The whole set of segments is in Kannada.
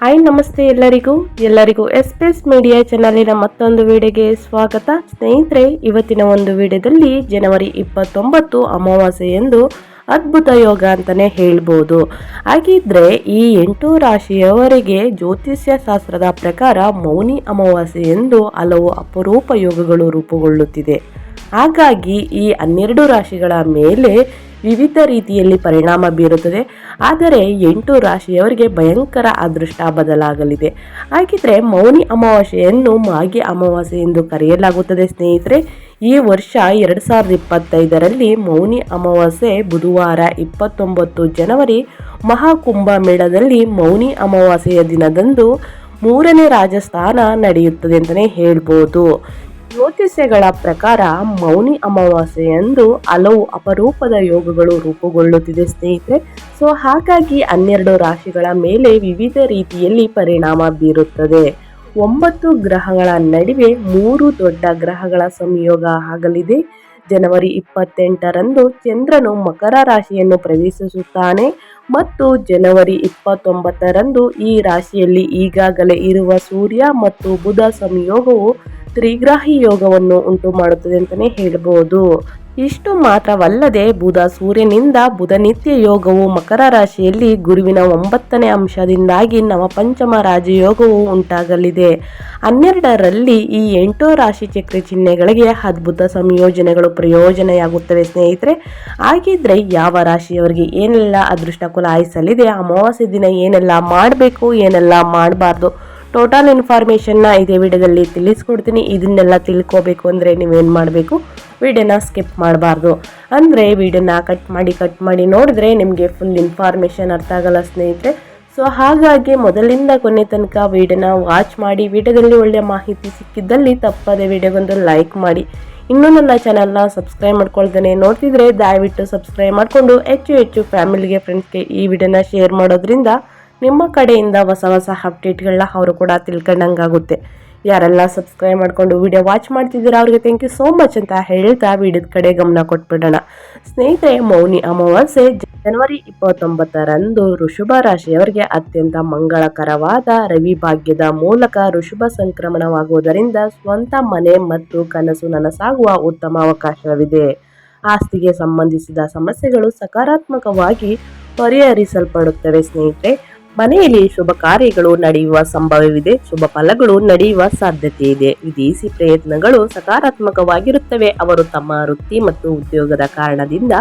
ಹಾಯ್ ನಮಸ್ತೆ ಎಲ್ಲರಿಗೂ. ಎಲ್ಲರಿಗೂ ಎಸ್ಪೆಸ್ ಮೀಡಿಯಾ ಚಾನಲಿನ ಮತ್ತೊಂದು ವಿಡಿಯೋಗೆ ಸ್ವಾಗತ. ಸ್ನೇಹಿತರೆ, ಇವತ್ತಿನ ಒಂದು ವಿಡಿಯೋದಲ್ಲಿ ಜನವರಿ ಇಪ್ಪತ್ತೊಂಬತ್ತು ಅಮಾವಾಸ್ಯೆ ಎಂದು ಅದ್ಭುತ ಯೋಗ ಅಂತಲೇ ಹೇಳ್ಬೋದು. ಹಾಗಿದ್ರೆ ಈ ಎಂಟು ರಾಶಿಯವರಿಗೆ ಜ್ಯೋತಿಷ್ಯ ಶಾಸ್ತ್ರದ ಪ್ರಕಾರ ಮೌನಿ ಅಮಾವಾಸ್ಯೆ ಎಂದು ಹಲವು ಅಪರೂಪ ಯೋಗಗಳು ರೂಪುಗೊಳ್ಳುತ್ತಿದೆ. ಹಾಗಾಗಿ ಈ ಹನ್ನೆರಡು ರಾಶಿಗಳ ಮೇಲೆ ವಿವಿಧ ರೀತಿಯಲ್ಲಿ ಪರಿಣಾಮ ಬೀರುತ್ತದೆ. ಆದರೆ ಎಂಟು ರಾಶಿಯವರಿಗೆ ಭಯಂಕರ ಅದೃಷ್ಟ ಬದಲಾಗಲಿದೆ. ಹಾಗಿದ್ರೆ ಮೌನಿ ಅಮಾವಾಸ್ಯೆಯನ್ನು ಮಾಗಿ ಅಮಾವಾಸ್ಯೆ ಎಂದು ಕರೆಯಲಾಗುತ್ತದೆ ಸ್ನೇಹಿತರೆ. ಈ ವರ್ಷ ಎರಡು ಸಾವಿರದ ಇಪ್ಪತ್ತೈದರಲ್ಲಿ ಮೌನಿ ಅಮಾವಾಸ್ಯೆ ಬುಧವಾರ ಇಪ್ಪತ್ತೊಂಬತ್ತು ಜನವರಿ ಮಹಾಕುಂಭ ಮೇಳದಲ್ಲಿ ಮೌನಿ ಅಮಾವಾಸ್ಯೆಯ ದಿನದಂದು ಮೂರನೇ ರಾಜಸ್ಥಾನ ನಡೆಯುತ್ತದೆ ಅಂತಲೇ ಹೇಳ್ಬೋದು. ಜ್ಯೋತಿಷ್ಯಗಳ ಪ್ರಕಾರ ಮೌನಿ ಅಮಾವಾಸ್ಯೆಯಂದು ಹಲವು ಅಪರೂಪದ ಯೋಗಗಳು ರೂಪುಗೊಳ್ಳುತ್ತಿದೆ ಸ್ನೇಹಿತರೆ. ಸೊ ಹಾಗಾಗಿ ಹನ್ನೆರಡು ರಾಶಿಗಳ ಮೇಲೆ ವಿವಿಧ ರೀತಿಯಲ್ಲಿ ಪರಿಣಾಮ ಬೀರುತ್ತದೆ. ಒಂಬತ್ತು ಗ್ರಹಗಳ ನಡುವೆ ಮೂರು ದೊಡ್ಡ ಗ್ರಹಗಳ ಸಂಯೋಗ ಆಗಲಿದೆ. ಜನವರಿ ಇಪ್ಪತ್ತೆಂಟರಂದು ಚಂದ್ರನು ಮಕರ ರಾಶಿಯನ್ನು ಪ್ರವೇಶಿಸುತ್ತಾನೆ ಮತ್ತು ಜನವರಿ ಇಪ್ಪತ್ತೊಂಬತ್ತರಂದು ಈ ರಾಶಿಯಲ್ಲಿ ಈಗಾಗಲೇ ಇರುವ ಸೂರ್ಯ ಮತ್ತು ಬುಧ ಸಂಯೋಗವು ತ್ರಿಗ್ರಾಹಿ ಯೋಗವನ್ನು ಉಂಟು ಮಾಡುತ್ತದೆ ಅಂತಲೇ ಹೇಳಬಹುದು ಇಷ್ಟು ಮಾತ್ರವಲ್ಲದೆ ಬುಧ ಸೂರ್ಯನಿಂದ ಬುಧ ನಿತ್ಯ ಯೋಗವು ಮಕರ ರಾಶಿಯಲ್ಲಿ ಗುರುವಿನ ಒಂಬತ್ತನೇ ಅಂಶದಿಂದಾಗಿ ನವಪಂಚಮ ರಾಜಯೋಗವು ಉಂಟಾಗಲಿದೆ. ಹನ್ನೆರಡರಲ್ಲಿ ಈ ಎಂಟು ರಾಶಿ ಚಕ್ರ ಚಿಹ್ನೆಗಳಿಗೆ ಅದ್ಭುತ ಸಂಯೋಜನೆಗಳು ಪ್ರಯೋಜನೆಯಾಗುತ್ತವೆ ಸ್ನೇಹಿತರೆ. ಹಾಗಿದ್ರೆ ಯಾವ ರಾಶಿಯವರಿಗೆ ಏನೆಲ್ಲ ಅದೃಷ್ಟ ಕುಲಾಯಿಸಲಿದೆ, ಅಮಾವಾಸ್ಯೆ ದಿನ ಏನೆಲ್ಲ ಮಾಡಬೇಕು, ಏನೆಲ್ಲ ಮಾಡಬಾರ್ದು ಟೋಟಲ್ ಇನ್ಫಾರ್ಮೇಷನ್ನ ಇದೇ ವಿಡಿಯೋದಲ್ಲಿ ತಿಳಿಸ್ಕೊಡ್ತೀನಿ. ಇದನ್ನೆಲ್ಲ ತಿಳ್ಕೋಬೇಕು ಅಂದರೆ ನೀವೇನು ಮಾಡಬೇಕು? ವಿಡಿಯೋನ ಸ್ಕಿಪ್ ಮಾಡಬಾರ್ದು. ಅಂದರೆ ವಿಡಿಯೋನ ಕಟ್ ಮಾಡಿ ಕಟ್ ಮಾಡಿ ನೋಡಿದ್ರೆ ನಿಮಗೆ ಫುಲ್ ಇನ್ಫಾರ್ಮೇಷನ್ ಅರ್ಥ ಆಗಲ್ಲ ಸ್ನೇಹಿತರೆ. ಸೊ ಹಾಗಾಗಿ ಮೊದಲಿಂದ ಕೊನೆ ತನಕ ವಿಡಿಯೋನ ವಾಚ್ ಮಾಡಿ, ವಿಡಿಯೋದಲ್ಲಿ ಒಳ್ಳೆಯ ಮಾಹಿತಿ ಸಿಕ್ಕಿದ್ದಲ್ಲಿ ತಪ್ಪದೆ ವಿಡಿಯೋಗೊಂದು ಲೈಕ್ ಮಾಡಿ. ಇನ್ನೂ ನನ್ನ ಚಾನಲ್ನ ಸಬ್ಸ್ಕ್ರೈಬ್ ಮಾಡ್ಕೊಳ್ತೇನೆ ನೋಡ್ತಿದ್ರೆ ದಯವಿಟ್ಟು ಸಬ್ಸ್ಕ್ರೈಬ್ ಮಾಡಿಕೊಂಡು, ಹೆಚ್ಚು ಹೆಚ್ಚು ಫ್ಯಾಮಿಲಿಗೆ ಫ್ರೆಂಡ್ಸ್ಗೆ ಈ ವಿಡಿಯೋನ ಶೇರ್ ಮಾಡೋದ್ರಿಂದ ನಿಮ್ಮ ಕಡೆಯಿಂದ ಹೊಸ ಹೊಸ ಅಪ್ಡೇಟ್ಗಳನ್ನ ಅವರು ಕೂಡ ತಿಳ್ಕೊಂಡಂಗಾಗುತ್ತೆ. ಯಾರೆಲ್ಲ ಸಬ್ಸ್ಕ್ರೈಬ್ ಮಾಡಿಕೊಂಡು ವಿಡಿಯೋ ವಾಚ್ ಮಾಡ್ತಿದ್ದೀರಾ, ಅವ್ರಿಗೆ ಥ್ಯಾಂಕ್ ಯು ಸೋ ಮಚ್ ಅಂತ ಹೇಳ್ತಾ ವಿಡಿಯೋದ ಕಡೆ ಗಮನ ಕೊಟ್ಬಿಡೋಣ. ಸ್ನೇಹಿತರೆ, ಮೌನಿ ಅಮಾವಾಸ್ಯೆ ಜನವರಿ ಇಪ್ಪತ್ತೊಂಬತ್ತರಂದು ಋಷಭ ರಾಶಿಯವರಿಗೆ ಅತ್ಯಂತ ಮಂಗಳಕರವಾದ ರವಿ ಭಾಗ್ಯದ ಮೂಲಕ ಋಷಭ ಸಂಕ್ರಮಣವಾಗುವುದರಿಂದ ಸ್ವಂತ ಮನೆ ಮತ್ತು ಕನಸು ನನಸಾಗುವ ಉತ್ತಮ ಅವಕಾಶವಿದೆ. ಆಸ್ತಿಗೆ ಸಂಬಂಧಿಸಿದ ಸಮಸ್ಯೆಗಳು ಸಕಾರಾತ್ಮಕವಾಗಿ ಪರಿಹರಿಸಲ್ಪಡುತ್ತವೆ ಸ್ನೇಹಿತರೆ. ಮನೆಯಲ್ಲಿ ಶುಭ ಕಾರ್ಯಗಳು ನಡೆಯುವ ಸಂಭವವಿದೆ. ಶುಭ ಫಲಗಳು ನಡೆಯುವ ಸಾಧ್ಯತೆ ಇದೆ. ವಿದೇಶಿ ಪ್ರಯತ್ನಗಳು ಸಕಾರಾತ್ಮಕವಾಗಿರುತ್ತವೆ. ಅವರು ತಮ್ಮ ವೃತ್ತಿ ಮತ್ತು ಉದ್ಯೋಗದ ಕಾರಣದಿಂದ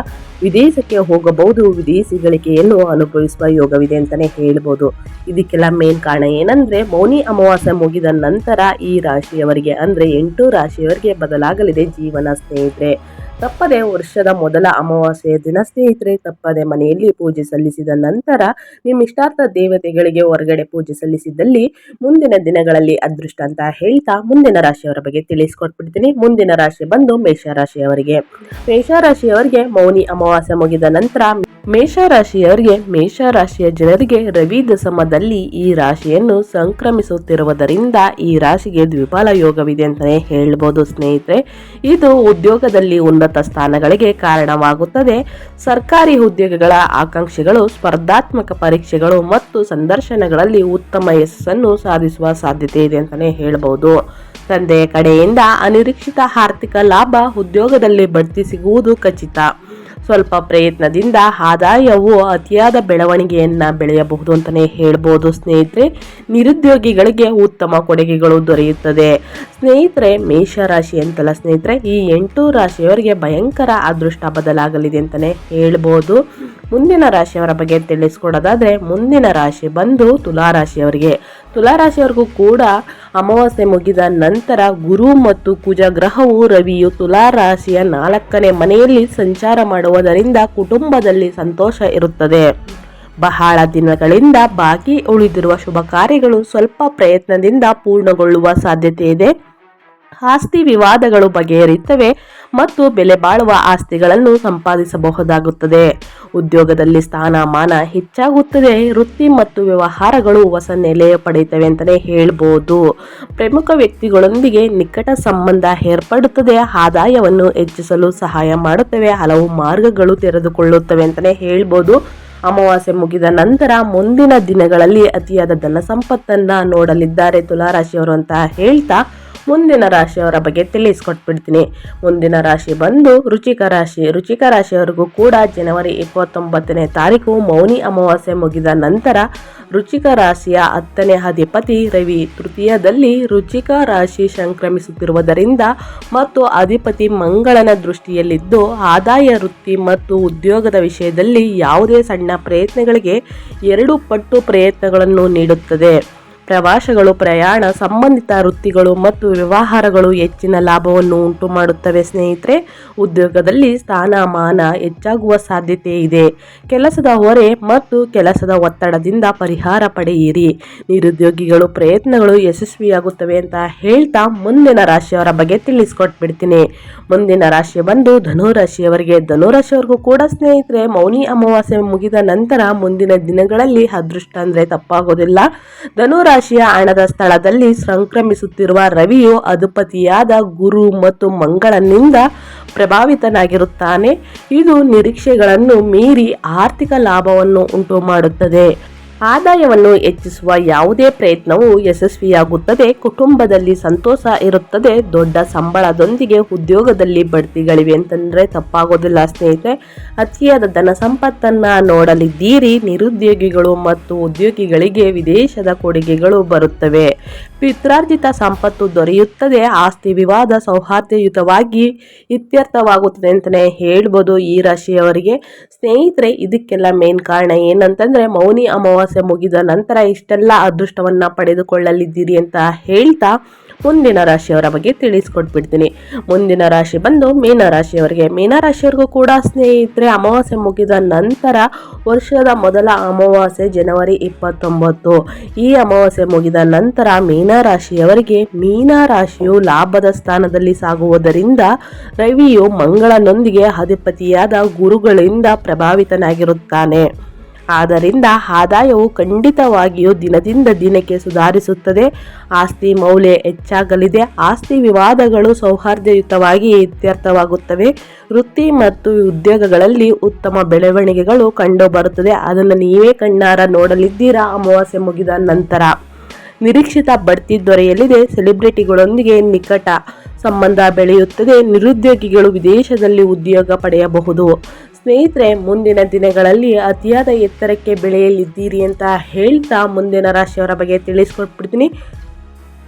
ವಿದೇಶಕ್ಕೆ ಹೋಗಬಹುದು. ವಿದೇಶಿ ಗಳಿಕೆಯನ್ನು ಅನುಭವಿಸುವ ಯೋಗವಿದೆ ಅಂತಾನೆ ಹೇಳ್ಬೋದು. ಇದಕ್ಕೆಲ್ಲ ಮೇನ್ ಕಾರಣ ಏನಂದ್ರೆ, ಮೌನಿ ಅಮಾವಾಸ್ಯೆ ಮುಗಿದ ನಂತರ ಈ ರಾಶಿಯವರಿಗೆ ಅಂದ್ರೆ ಎಂಟು ರಾಶಿಯವರಿಗೆ ಬದಲಾಗಲಿದೆ ಜೀವನ ಸ್ನೇಹಿತರೆ. ತಪ್ಪದೆ ವರ್ಷದ ಮೊದಲ ಅಮಾವಾಸ್ಯೆಯ ದಿನ ಸ್ನೇಹಿತರೆ, ತಪ್ಪದೆ ಮನೆಯಲ್ಲಿ ಪೂಜೆ ಸಲ್ಲಿಸಿದ ನಂತರ ನಿಮ್ಮ ಇಷ್ಟಾರ್ಥ ದೇವತೆಗಳಿಗೆ ಹೊರಗಡೆ ಪೂಜೆ ಸಲ್ಲಿಸಿದ್ದಲ್ಲಿ ಮುಂದಿನ ದಿನಗಳಲ್ಲಿ ಅದೃಷ್ಟ ಅಂತ ಹೇಳ್ತಾ ಮುಂದಿನ ರಾಶಿಯವರ ಬಗ್ಗೆ ತಿಳಿಸ್ಕೊಟ್ಬಿಡ್ತೀನಿ. ಮುಂದಿನ ರಾಶಿ ಬಂದು ಮೇಷರಾಶಿಯವರಿಗೆ. ಮೇಷರಾಶಿಯವರಿಗೆ ಮೌನಿ ಅಮಾವಾಸ್ಯೆ ಮುಗಿದ ನಂತರ ಮೇಷರಾಶಿಯವರಿಗೆ, ಮೇಷರಾಶಿಯ ಜನರಿಗೆ ರವಿ ದಶಮದಲ್ಲಿ ಈ ರಾಶಿಯನ್ನು ಸಂಕ್ರಮಿಸುತ್ತಿರುವುದರಿಂದ ಈ ರಾಶಿಗೆ ದ್ವಿಪಾಲ ಯೋಗವಿದೆ ಅಂತಲೇ ಹೇಳ್ಬೋದು ಸ್ನೇಹಿತರೆ. ಇದು ಉದ್ಯೋಗದಲ್ಲಿ ಉನ್ನತ ಸ್ಥಾನಗಳಿಗೆ ಕಾರಣವಾಗುತ್ತದೆ. ಸರ್ಕಾರಿ ಉದ್ಯೋಗಗಳ ಆಕಾಂಕ್ಷೆಗಳು, ಸ್ಪರ್ಧಾತ್ಮಕ ಪರೀಕ್ಷೆಗಳು ಮತ್ತು ಸಂದರ್ಶನಗಳಲ್ಲಿ ಉತ್ತಮ ಯಶಸ್ಸನ್ನು ಸಾಧಿಸುವ ಸಾಧ್ಯತೆ ಇದೆ ಅಂತಲೇ ಹೇಳ್ಬೋದು. ತಂದೆಯ ಕಡೆಯಿಂದ ಅನಿರೀಕ್ಷಿತ ಆರ್ಥಿಕ ಲಾಭ ಉದ್ಯೋಗದಲ್ಲಿ ಬಡ್ತಿ ಸಿಗುವುದು ಖಚಿತ. ಸ್ವಲ್ಪ ಪ್ರಯತ್ನದಿಂದ ಆದಾಯವು ಅತಿಯಾದ ಬೆಳವಣಿಗೆಯನ್ನು ಬೆಳೆಯಬಹುದು ಅಂತಲೇ ಹೇಳ್ಬೋದು. ಸ್ನೇಹಿತರೆ, ನಿರುದ್ಯೋಗಿಗಳಿಗೆ ಉತ್ತಮ ಕೊಡುಗೆಗಳು ದೊರೆಯುತ್ತದೆ. ಸ್ನೇಹಿತರೆ, ಮೇಷರಾಶಿ ಅಂತಲ್ಲ ಸ್ನೇಹಿತರೆ, ಈ ಎಂಟು ರಾಶಿಯವರಿಗೆ ಭಯಂಕರ ಅದೃಷ್ಟ ಬದಲಾಗಲಿದೆ ಅಂತಲೇ ಹೇಳ್ಬೋದು. ಮುಂದಿನ ರಾಶಿಯವರ ಬಗ್ಗೆ ತಿಳಿಸ್ಕೊಡೋದಾದ್ರೆ, ಮುಂದಿನ ರಾಶಿ ಬಂದು ತುಲಾರಾಶಿಯವರಿಗೆ ತುಲಾರಾಶಿಯವರಿಗೂ ಕೂಡ ಅಮಾವಾಸ್ಯೆ ಮುಗಿದ ನಂತರ ಗುರು ಮತ್ತು ಕುಜ ಗ್ರಹವು ರವಿಯು ತುಲಾರಾಶಿಯ ನಾಲ್ಕನೇ ಮನೆಯಲ್ಲಿ ಸಂಚಾರ ಮಾಡುವುದರಿಂದ ಕುಟುಂಬದಲ್ಲಿ ಸಂತೋಷ ಇರುತ್ತದೆ. ಬಹಳ ದಿನಗಳಿಂದ ಬಾಕಿ ಉಳಿದಿರುವ ಶುಭ ಕಾರ್ಯಗಳು ಸ್ವಲ್ಪ ಪ್ರಯತ್ನದಿಂದ ಪೂರ್ಣಗೊಳ್ಳುವ ಸಾಧ್ಯತೆ ಇದೆ. ಆಸ್ತಿ ವಿವಾದಗಳು ಬಗೆಹರಿಯುತ್ತವೆ ಮತ್ತು ಬೆಲೆ ಬಾಳುವ ಆಸ್ತಿಗಳನ್ನು ಸಂಪಾದಿಸಬಹುದಾಗುತ್ತದೆ. ಉದ್ಯೋಗದಲ್ಲಿ ಸ್ಥಾನಮಾನ ಹೆಚ್ಚಾಗುತ್ತದೆ, ವೃತ್ತಿ ಮತ್ತು ವ್ಯವಹಾರಗಳು ಹೊಸ ನೆಲೆ ಪಡೆಯುತ್ತವೆ ಅಂತಲೇ ಹೇಳ್ಬೋದು. ಪ್ರಮುಖ ವ್ಯಕ್ತಿಗಳೊಂದಿಗೆ ನಿಕಟ ಸಂಬಂಧ ಏರ್ಪಡುತ್ತದೆ, ಆದಾಯವನ್ನು ಹೆಚ್ಚಿಸಲು ಸಹಾಯ ಮಾಡುತ್ತವೆ, ಹಲವು ಮಾರ್ಗಗಳು ತೆರೆದುಕೊಳ್ಳುತ್ತವೆ ಅಂತಲೇ ಹೇಳ್ಬೋದು. ಅಮಾವಾಸ್ಯೆ ಮುಗಿದ ನಂತರ ಮುಂದಿನ ದಿನಗಳಲ್ಲಿ ಅತಿಯಾದ ಧನ ಸಂಪತ್ತನ್ನು ನೋಡಲಿದ್ದಾರೆ ತುಲಾರಾಶಿಯವರು ಅಂತ ಹೇಳ್ತಾ ಮುಂದಿನ ರಾಶಿಯವರ ಬಗ್ಗೆ ತಿಳಿಸ್ಕೊಟ್ಬಿಡ್ತೀನಿ. ಮುಂದಿನ ರಾಶಿ ಬಂದು ರುಚಿಕ ರಾಶಿ. ರುಚಿಕ ರಾಶಿಯವರಿಗೂ ಕೂಡ ಜನವರಿ ಇಪ್ಪತ್ತೊಂಬತ್ತನೇ ತಾರೀಕು ಮೌನಿ ಅಮಾವಾಸ್ಯೆ ಮುಗಿದ ನಂತರ ರುಚಿಕ ರಾಶಿಯ ಹತ್ತನೇ ಅಧಿಪತಿ ರವಿ ತೃತೀಯದಲ್ಲಿ ರುಚಿಕ ರಾಶಿ ಸಂಕ್ರಮಿಸುತ್ತಿರುವುದರಿಂದ ಮತ್ತು ಅಧಿಪತಿ ಮಂಗಳನ ದೃಷ್ಟಿಯಲ್ಲಿದ್ದು ಆದಾಯ, ವೃತ್ತಿ ಮತ್ತು ಉದ್ಯೋಗದ ವಿಷಯದಲ್ಲಿ ಯಾವುದೇ ಸಣ್ಣ ಪ್ರಯತ್ನಗಳಿಗೆ ಎರಡು ಪಟ್ಟು ಪ್ರಯತ್ನಗಳನ್ನು ನೀಡುತ್ತದೆ. ಪ್ರವಾಸಗಳು, ಪ್ರಯಾಣ, ಸಂಬಂಧಿತ ವೃತ್ತಿಗಳು ಮತ್ತು ವ್ಯವಹಾರಗಳು ಹೆಚ್ಚಿನ ಲಾಭವನ್ನು ಉಂಟು ಮಾಡುತ್ತವೆ ಸ್ನೇಹಿತರೆ. ಉದ್ಯೋಗದಲ್ಲಿ ಸ್ಥಾನಮಾನ ಹೆಚ್ಚಾಗುವ ಸಾಧ್ಯತೆ ಇದೆ. ಕೆಲಸದ ಹೊರೆ ಮತ್ತು ಕೆಲಸದ ಒತ್ತಡದಿಂದ ಪರಿಹಾರ ಪಡೆಯಿರಿ. ನಿರುದ್ಯೋಗಿಗಳು ಪ್ರಯತ್ನಗಳು ಯಶಸ್ವಿಯಾಗುತ್ತವೆ ಅಂತ ಹೇಳ್ತಾ ಮುಂದಿನ ರಾಶಿಯವರ ಬಗ್ಗೆ ತಿಳಿಸ್ಕೊಟ್ಬಿಡ್ತೀನಿ. ಮುಂದಿನ ರಾಶಿ ಬಂದು ಧನುರಾಶಿಯವರಿಗೆ ರಾಶಿಯವರಿಗೆ ಧನು ರಾಶಿಯವರಿಗೂ ಕೂಡ ಸ್ನೇಹಿತರೆ, ಮೌನಿ ಅಮಾವಾಸ್ಯೆ ಮುಗಿದ ನಂತರ ಮುಂದಿನ ದಿನಗಳಲ್ಲಿ ಅದೃಷ್ಟ ಅಂದರೆ ತಪ್ಪಾಗೋದಿಲ್ಲ. ಧನು ರಾಶಿಯ ಹಣದ ಸ್ಥಳದಲ್ಲಿ ಸಂಕ್ರಮಿಸುತ್ತಿರುವ ರವಿಯು ಅಧಿಪತಿಯಾದ ಗುರು ಮತ್ತು ಮಂಗಳನಿಂದ ಪ್ರಭಾವಿತನಾಗಿರುತ್ತಾನೆ. ಇದು ನಿರೀಕ್ಷೆಗಳನ್ನು ಮೀರಿ ಆರ್ಥಿಕ ಲಾಭವನ್ನು ಉಂಟು ಮಾಡುತ್ತದೆ ಆದಾಯವನ್ನು ಹೆಚ್ಚಿಸುವ ಯಾವುದೇ ಪ್ರಯತ್ನವು ಯಶಸ್ವಿಯಾಗುತ್ತದೆ. ಕುಟುಂಬದಲ್ಲಿ ಸಂತೋಷ ಇರುತ್ತದೆ. ದೊಡ್ಡ ಸಂಬಳದೊಂದಿಗೆ ಉದ್ಯೋಗದಲ್ಲಿ ಬಡ್ತಿಗಳಿವೆ ಅಂತಂದರೆ ತಪ್ಪಾಗೋದಿಲ್ಲ ಸ್ನೇಹಿತರೆ. ಅತಿಯಾದ ಧನ ಸಂಪತ್ತನ್ನು ನೋಡಲಿದ್ದೀರಿ. ನಿರುದ್ಯೋಗಿಗಳು ಮತ್ತು ಉದ್ಯೋಗಿಗಳಿಗೆ ವಿದೇಶದ ಕೊಡುಗೆಗಳು ಬರುತ್ತವೆ. ಪಿತ್ರಾರ್ಜಿತ ಸಂಪತ್ತು ದೊರೆಯುತ್ತದೆ. ಆಸ್ತಿ ವಿವಾದ ಸೌಹಾರ್ದಯುತವಾಗಿ ಇತ್ಯರ್ಥವಾಗುತ್ತದೆ ಅಂತಲೇ ಹೇಳ್ಬೋದು ಈ ರಾಶಿಯವರಿಗೆ. ಸ್ನೇಹಿತರೆ, ಇದಕ್ಕೆಲ್ಲ ಮೇನ್ ಕಾರಣ ಏನಂತಂದರೆ ಮೌನಿ ಅಮಾವಾಸ್ಯೆ ಮುಗಿದ ನಂತರ ಇಷ್ಟೆಲ್ಲ ಅದೃಷ್ಟವನ್ನ ಪಡೆದುಕೊಳ್ಳಲಿದ್ದೀರಿ ಅಂತ ಹೇಳ್ತಾ ಮುಂದಿನ ರಾಶಿಯವರ ಬಗ್ಗೆ ತಿಳಿಸ್ಕೊಟ್ಬಿಡ್ತೀನಿ. ಮುಂದಿನ ರಾಶಿ ಬಂದು ಮೀನ ರಾಶಿಯವರಿಗೆ. ಮೀನ ರಾಶಿಯವರಿಗೂ ಕೂಡ ಸ್ನೇಹಿತರೆ, ಅಮಾವಾಸ್ಯೆ ಮುಗಿದ ನಂತರ ವರ್ಷದ ಮೊದಲ ಅಮಾವಾಸ್ಯೆ ಜನವರಿ ಇಪ್ಪತ್ತೊಂಬತ್ತು. ಈ ಅಮಾವಾಸ್ಯೆ ಮುಗಿದ ನಂತರ ಮೀನ ರಾಶಿಯವರಿಗೆ ಮೀನ ರಾಶಿಯು ಲಾಭದ ಸ್ಥಾನದಲ್ಲಿ ಸಾಗುವುದರಿಂದ ರವಿಯು ಮಂಗಳನೊಂದಿಗೆ ಅಧಿಪತಿಯಾದ ಗುರುಗಳಿಂದ ಪ್ರಭಾವಿತನಾಗಿರುತ್ತಾನೆ. ಆದ್ದರಿಂದ ಆದಾಯವು ಖಂಡಿತವಾಗಿಯೂ ದಿನದಿಂದ ದಿನಕ್ಕೆ ಸುಧಾರಿಸುತ್ತದೆ. ಆಸ್ತಿ ಮೌಲ್ಯ ಹೆಚ್ಚಾಗಲಿದೆ. ಆಸ್ತಿ ವಿವಾದಗಳು ಸೌಹಾರ್ದಯುತವಾಗಿ ಇತ್ಯರ್ಥವಾಗುತ್ತವೆ. ವೃತ್ತಿ ಮತ್ತು ಉದ್ಯೋಗಗಳಲ್ಲಿ ಉತ್ತಮ ಬೆಳವಣಿಗೆಗಳು ಕಂಡುಬರುತ್ತದೆ. ಅದನ್ನು ನೀವೇ ಕಣ್ಣಾರ ನೋಡಲಿದ್ದೀರಾ? ಅಮಾವಾಸ್ಯೆ ಮುಗಿದ ನಂತರ. ನಿರೀಕ್ಷಿತ ಬಡ್ತಿ ದೊರೆಯಲಿದೆ. ಸೆಲೆಬ್ರಿಟಿಗಳೊಂದಿಗೆ ನಿಕಟ ಸಂಬಂಧ ಬೆಳೆಯುತ್ತದೆ. ನಿರುದ್ಯೋಗಿಗಳು ವಿದೇಶದಲ್ಲಿ ಉದ್ಯೋಗ ಪಡೆಯಬಹುದು. ಸ್ನೇಹಿತರೆ ಮುಂದಿನ ದಿನಗಳಲ್ಲಿ ಅತಿಯಾದ ಎತ್ತರಕ್ಕೆ ಬೆಳೆಯಲಿದ್ದೀರಿ ಅಂತ ಹೇಳ್ತಾ ಮುಂದಿನ ರಾಶಿಯವರ ಬಗ್ಗೆ ತಿಳಿಸ್ಕೊಟ್ಬಿಡ್ತೀನಿ.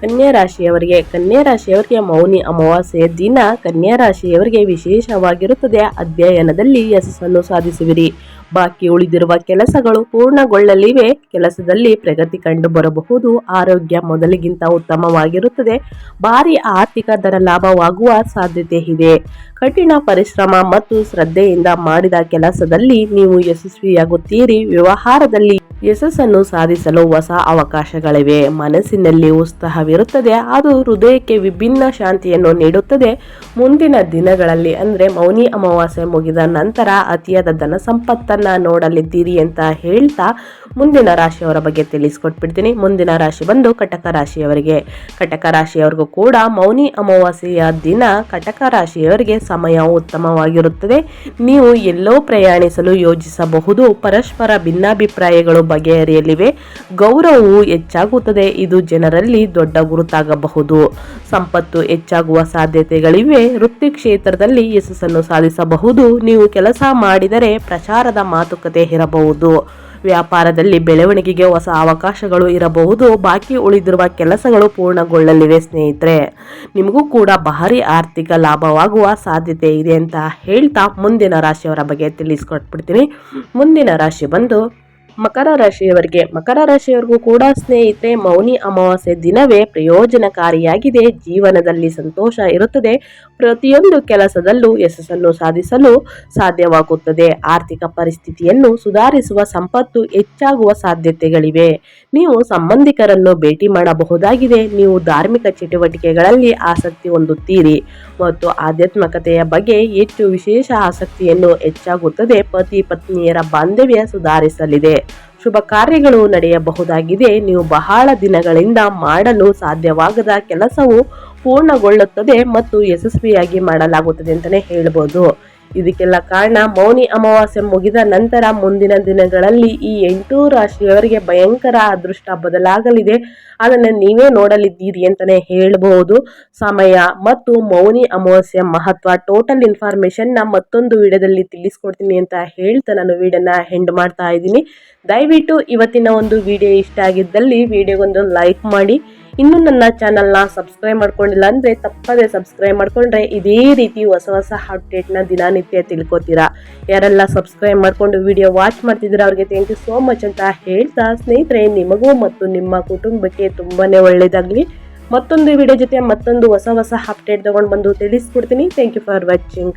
ಕನ್ಯಾ ರಾಶಿಯವರಿಗೆ ಕನ್ಯಾ ರಾಶಿಯವರಿಗೆ ಮೌನಿ ಅಮಾವಾಸ್ಯೆಯ ದಿನ ಕನ್ಯಾ ರಾಶಿಯವರಿಗೆ ವಿಶೇಷವಾಗಿರುತ್ತದೆ. ಅಧ್ಯಯನದಲ್ಲಿ ಯಶಸ್ಸನ್ನು ಸಾಧಿಸುವಿರಿ. ಬಾಕಿ ಉಳಿದಿರುವ ಕೆಲಸಗಳು ಪೂರ್ಣಗೊಳ್ಳಲಿವೆ. ಕೆಲಸದಲ್ಲಿ ಪ್ರಗತಿ ಕಂಡು ಬರಬಹುದು ಆರೋಗ್ಯ ಮೊದಲಿಗಿಂತ ಉತ್ತಮವಾಗಿರುತ್ತದೆ. ಭಾರಿ ಆರ್ಥಿಕ ದರ ಲಾಭವಾಗುವ ಸಾಧ್ಯತೆ ಇದೆ. ಕಠಿಣ ಪರಿಶ್ರಮ ಮತ್ತು ಶ್ರದ್ಧೆಯಿಂದ ಮಾಡಿದ ಕೆಲಸದಲ್ಲಿ ನೀವು ಯಶಸ್ವಿಯಾಗುತ್ತೀರಿ. ವ್ಯವಹಾರದಲ್ಲಿ ಯಶಸ್ಸನ್ನು ಸಾಧಿಸಲು ಹೊಸ ಅವಕಾಶಗಳಿವೆ. ಮನಸ್ಸಿನಲ್ಲಿ ಉತ್ಸಾಹವಿರುತ್ತದೆ. ಅದು ಹೃದಯಕ್ಕೆ ವಿಭಿನ್ನ ಶಾಂತಿಯನ್ನು ನೀಡುತ್ತದೆ. ಮುಂದಿನ ದಿನಗಳಲ್ಲಿ ಅಂದರೆ ಮೌನಿ ಅಮಾವಾಸ್ಯೆ ಮುಗಿದ ನಂತರ ಅತಿಯಾದ ಧನ ಸಂಪತ್ತನ್ನು ನೋಡಲಿದ್ದೀರಿ ಅಂತ ಹೇಳ್ತಾ ಮುಂದಿನ ರಾಶಿಯವರ ಬಗ್ಗೆ ತಿಳಿಸ್ಕೊಟ್ಬಿಡ್ತೀನಿ. ಮುಂದಿನ ರಾಶಿ ಬಂದು ಕಟಕ ರಾಶಿಯವರಿಗೆ. ಕಟಕ ರಾಶಿಯವರಿಗೂ ಕೂಡ ಮೌನಿ ಅಮಾವಾಸ್ಯೆಯ ದಿನ ಕಟಕ ರಾಶಿಯವರಿಗೆ ಸಮಯ ಉತ್ತಮವಾಗಿರುತ್ತದೆ. ನೀವು ಎಲ್ಲೋ ಪ್ರಯಾಣಿಸಲು ಯೋಜಿಸಬಹುದು. ಪರಸ್ಪರ ಭಿನ್ನಾಭಿಪ್ರಾಯಗಳು ಬಗೆಹರಿಯಲಿವೆ. ಗೌರವವು ಹೆಚ್ಚಾಗುತ್ತದೆ. ಇದು ಜನರಲ್ಲಿ ದೊಡ್ಡ ಗುರುತಾಗಬಹುದು. ಸಂಪತ್ತು ಹೆಚ್ಚಾಗುವ ಸಾಧ್ಯತೆಗಳಿವೆ. ವೃತ್ತಿ ಕ್ಷೇತ್ರದಲ್ಲಿ ಯಶಸ್ಸನ್ನು ಸಾಧಿಸಬಹುದು. ನೀವು ಕೆಲಸ ಮಾಡಿದರೆ ಪ್ರಚಾರದ ಮಾತುಕತೆ ಇರಬಹುದು. ವ್ಯಾಪಾರದಲ್ಲಿ ಬೆಳವಣಿಗೆಗೆ ಹೊಸ ಅವಕಾಶಗಳು ಇರಬಹುದು. ಬಾಕಿ ಉಳಿದಿರುವ ಕೆಲಸಗಳು ಪೂರ್ಣಗೊಳ್ಳಲಿವೆ ಸ್ನೇಹಿತರೆ. ನಿಮಗೂ ಕೂಡ ಭಾರಿ ಆರ್ಥಿಕ ಲಾಭವಾಗುವ ಸಾಧ್ಯತೆ ಇದೆ ಅಂತ ಹೇಳ್ತಾ ಮುಂದಿನ ರಾಶಿಯವರ ಬಗ್ಗೆ ತಿಳಿಸ್ಕೊಟ್ಬಿಡ್ತೀನಿ. ಮುಂದಿನ ರಾಶಿ ಬಂದು ಮಕರ ರಾಶಿಯವರಿಗೆ. ಮಕರ ರಾಶಿಯವರಿಗೂ ಕೂಡ ಸ್ನೇಹಿತರೆ ಮೌನಿ ಅಮಾವಾಸ್ಯೆ ದಿನವೇ ಪ್ರಯೋಜನಕಾರಿಯಾಗಿದೆ. ಜೀವನದಲ್ಲಿ ಸಂತೋಷ ಇರುತ್ತದೆ. ಪ್ರತಿಯೊಂದು ಕೆಲಸದಲ್ಲೂ ಯಶಸ್ಸನ್ನು ಸಾಧಿಸಲು ಸಾಧ್ಯವಾಗುತ್ತದೆ. ಆರ್ಥಿಕ ಪರಿಸ್ಥಿತಿಯನ್ನು ಸುಧಾರಿಸುವ ಸಂಪತ್ತು ಹೆಚ್ಚಾಗುವ ಸಾಧ್ಯತೆಗಳಿವೆ. ನೀವು ಸಂಬಂಧಿಕರನ್ನು ಭೇಟಿ ಮಾಡಬಹುದಾಗಿದೆ. ನೀವು ಧಾರ್ಮಿಕ ಚಟುವಟಿಕೆಗಳಲ್ಲಿ ಆಸಕ್ತಿ ಹೊಂದುತ್ತೀರಿ. ಮತ್ತು ಆಧ್ಯಾತ್ಮಕತೆಯ ಬಗ್ಗೆ ಹೆಚ್ಚು ವಿಶೇಷ ಆಸಕ್ತಿಯನ್ನು ಹೆಚ್ಚಾಗುತ್ತದೆ. ಪತಿ ಪತ್ನಿಯರ ಬಾಂಧವ್ಯ ಸುಧಾರಿಸಲಿದೆ. ಶುಭ ಕಾರ್ಯಗಳು ನಡೆಯಬಹುದಾಗಿದೆ. ನೀವು ಬಹಳ ದಿನಗಳಿಂದ ಮಾಡಲು ಸಾಧ್ಯವಾಗದ ಕೆಲಸವು ಪೂರ್ಣಗೊಳ್ಳುತ್ತದೆ ಮತ್ತು ಯಶಸ್ವಿಯಾಗಿ ಮಾಡಲಾಗುತ್ತದೆ ಅಂತಲೇ ಹೇಳ್ಬೋದು. ಇದಕ್ಕೆಲ್ಲ ಕಾರಣ ಮೌನಿ ಅಮಾವಾಸ್ಯೆ ಮುಗಿದ ನಂತರ ಮುಂದಿನ ದಿನಗಳಲ್ಲಿ ಈ ಎಂಟು ರಾಶಿಯವರಿಗೆ ಭಯಂಕರ ಅದೃಷ್ಟ ಬದಲಾಗಲಿದೆ. ಅದನ್ನು ನೀವೇ ನೋಡಲಿದ್ದೀರಿ ಅಂತಾನೆ ಹೇಳಬಹುದು ಸಮಯ ಮತ್ತು ಮೌನಿ ಅಮಾವಾಸ್ಯೆ ಮಹತ್ವ ಟೋಟಲ್ ಇನ್ಫಾರ್ಮೇಶನ್ನ ಮತ್ತೊಂದು ವಿಡಿಯೋದಲ್ಲಿ ತಿಳಿಸ್ಕೊಡ್ತೀನಿ ಅಂತ ಹೇಳ್ತಾ ನಾನು ವಿಡಿಯೋನ ಹೆಂಡ್ ಮಾಡ್ತಾ ಇದ್ದೀನಿ. ದಯವಿಟ್ಟು ಇವತ್ತಿನ ಒಂದು ವಿಡಿಯೋ ಇಷ್ಟ ಆಗಿದ್ದಲ್ಲಿ ವಿಡಿಯೋಗೊಂದು ಲೈಕ್ ಮಾಡಿ. ಇನ್ನೂ ನನ್ನ ಚಾನಲ್ನ ಸಬ್ಸ್ಕ್ರೈಬ್ ಮಾಡ್ಕೊಂಡಿಲ್ಲ ಅಂದರೆ ತಪ್ಪದೆ ಸಬ್ಸ್ಕ್ರೈಬ್ ಮಾಡ್ಕೊಂಡ್ರೆ ಇದೇ ರೀತಿ ಹೊಸ ಹೊಸ ಅಪ್ಡೇಟ್ನ ದಿನನಿತ್ಯ ತಿಳ್ಕೊತೀರಾ. ಯಾರೆಲ್ಲ ಸಬ್ಸ್ಕ್ರೈಬ್ ಮಾಡ್ಕೊಂಡು ವಿಡಿಯೋ ವಾಚ್ ಮಾಡ್ತಿದ್ದೀರಾ ಅವ್ರಿಗೆ ಥ್ಯಾಂಕ್ ಯು ಸೋ ಮಚ್ ಅಂತ ಹೇಳ್ತಾ ಸ್ನೇಹಿತರೆ, ನಿಮಗೂ ಮತ್ತು ನಿಮ್ಮ ಕುಟುಂಬಕ್ಕೆ ತುಂಬಾ ಒಳ್ಳೆಯದಾಗಲಿ ಮತ್ತೊಂದು ವಿಡಿಯೋ ಜೊತೆ ಮತ್ತೊಂದು ಹೊಸ ಹೊಸ ಅಪ್ಡೇಟ್ ತಗೊಂಡು ಬಂದು ತಿಳಿಸ್ಕೊಡ್ತೀನಿ. Thank you for watching